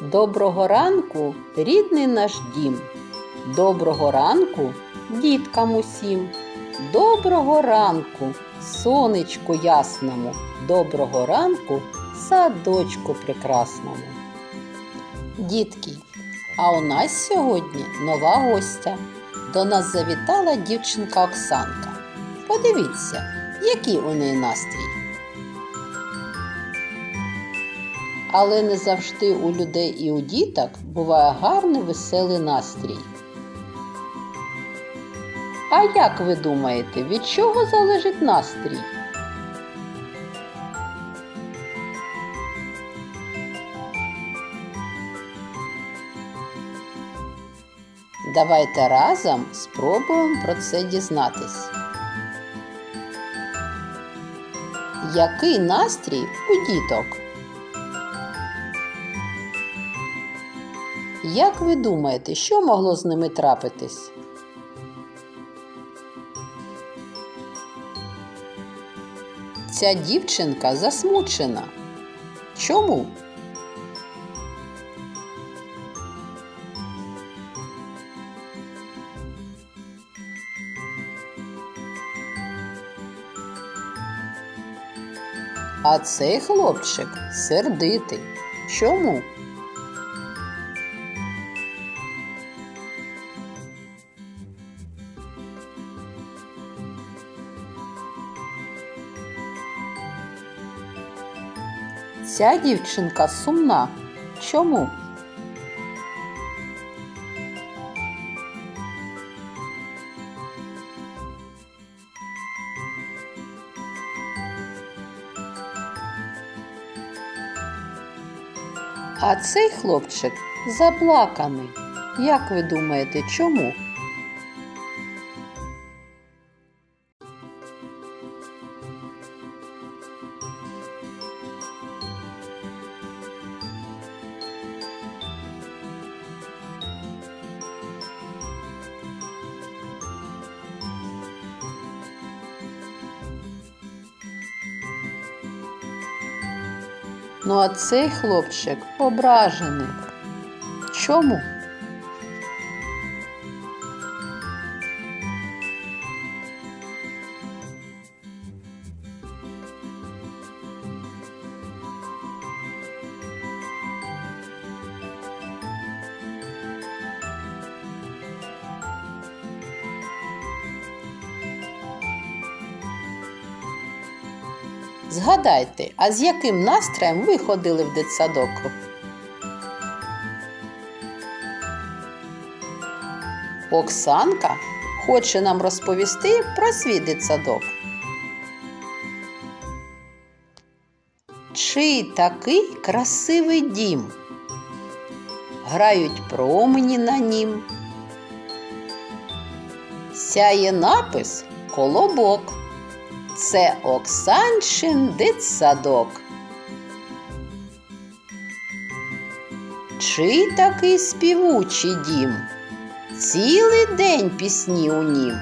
Доброго ранку, рідний наш дім. Доброго ранку, діткам усім. Доброго ранку, сонечку ясному. Доброго ранку, садочку прекрасному. Дітки, а у нас сьогодні нова гостя. До нас завітала дівчинка Оксанка. Подивіться, який у неї настрій. Але не завжди у людей і у діток буває гарний веселий настрій. А як ви думаєте, від чого залежить настрій? Давайте разом спробуємо про це дізнатись. Який настрій у діток? Як ви думаєте, що могло з ними трапитись? Ця дівчинка засмучена. Чому? А цей хлопчик сердитий. Чому? Ця дівчинка сумна. Чому? А цей хлопчик заплаканий. Як ви думаєте, чому? Ну а цей хлопчик ображений. Чому? Згадайте, а з яким настроєм ви ходили в дитсадок? Оксанка хоче нам розповісти про свій дитсадок. Чий такий красивий дім? Грають промені на нім. Сяє напис колобок. Це Оксанчин дитсадок. Чий такий співучий дім? Цілий день пісні у нім.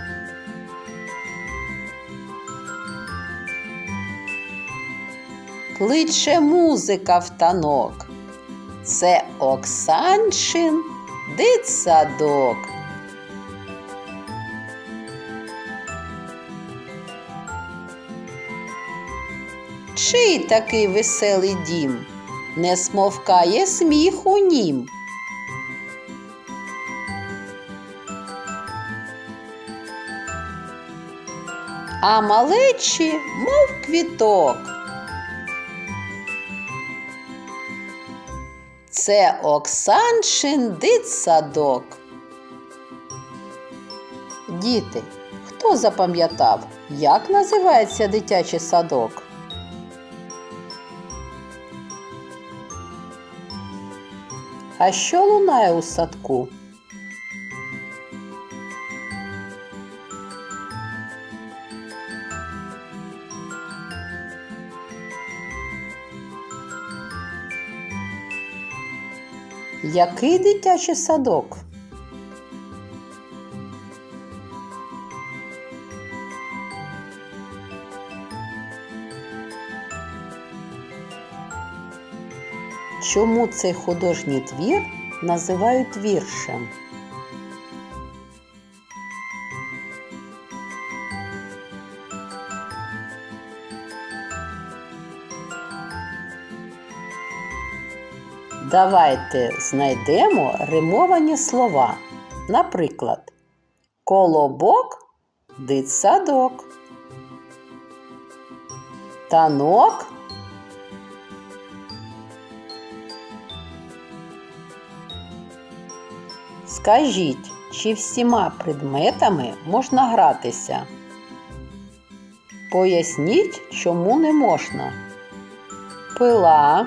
Кличе музика в танок. Це Оксанчин дитсадок. Чий такий веселий дім? Не смовкає сміх у нім. А малечі, мов квіток. Це Оксанчин дитсадок. Діти, хто запам'ятав, як називається дитячий садок? А що лунає у садку? Який дитячий садок? Чому цей художній твір називають віршем? Давайте знайдемо римовані слова. Наприклад, колобок дитсадок. Танок Скажіть, чи всіма предметами можна гратися? Поясніть, чому не можна. Пила,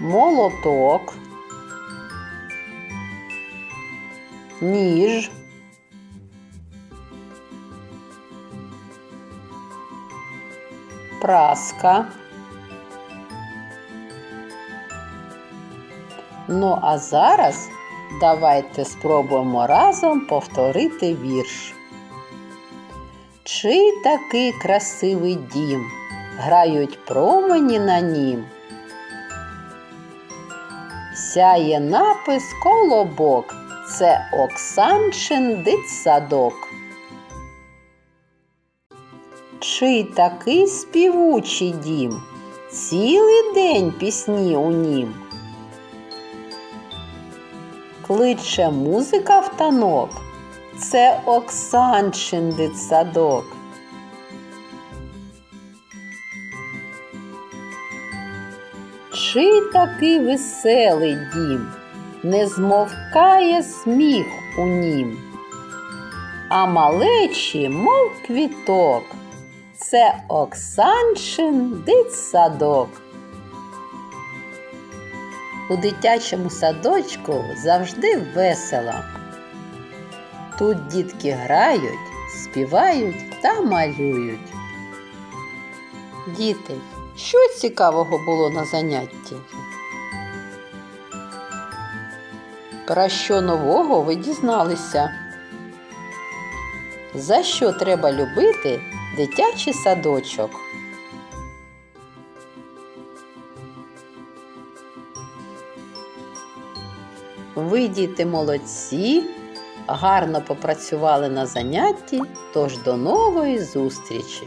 молоток, ніж, праска. Ну а зараз давайте спробуємо разом повторити вірш. Чий такий красивий дім, грають промені на нім. Сяє напис колобок, це Оксанчин дитсадок. Чий такий співучий дім, цілий день пісні у нім. Кличе музика в танок, це Оксанчин дитсадок. Чий такий веселий дім, не змовкає сміх у нім, а малечі, мов квіток, це Оксанчин дитсадок. У дитячому садочку завжди весело. Тут дітки грають, співають та малюють. Діти, що цікавого було на занятті? Про що нового ви дізналися? За що треба любити дитячий садочок? Ви, діти, молодці, гарно попрацювали на занятті, тож до нової зустрічі!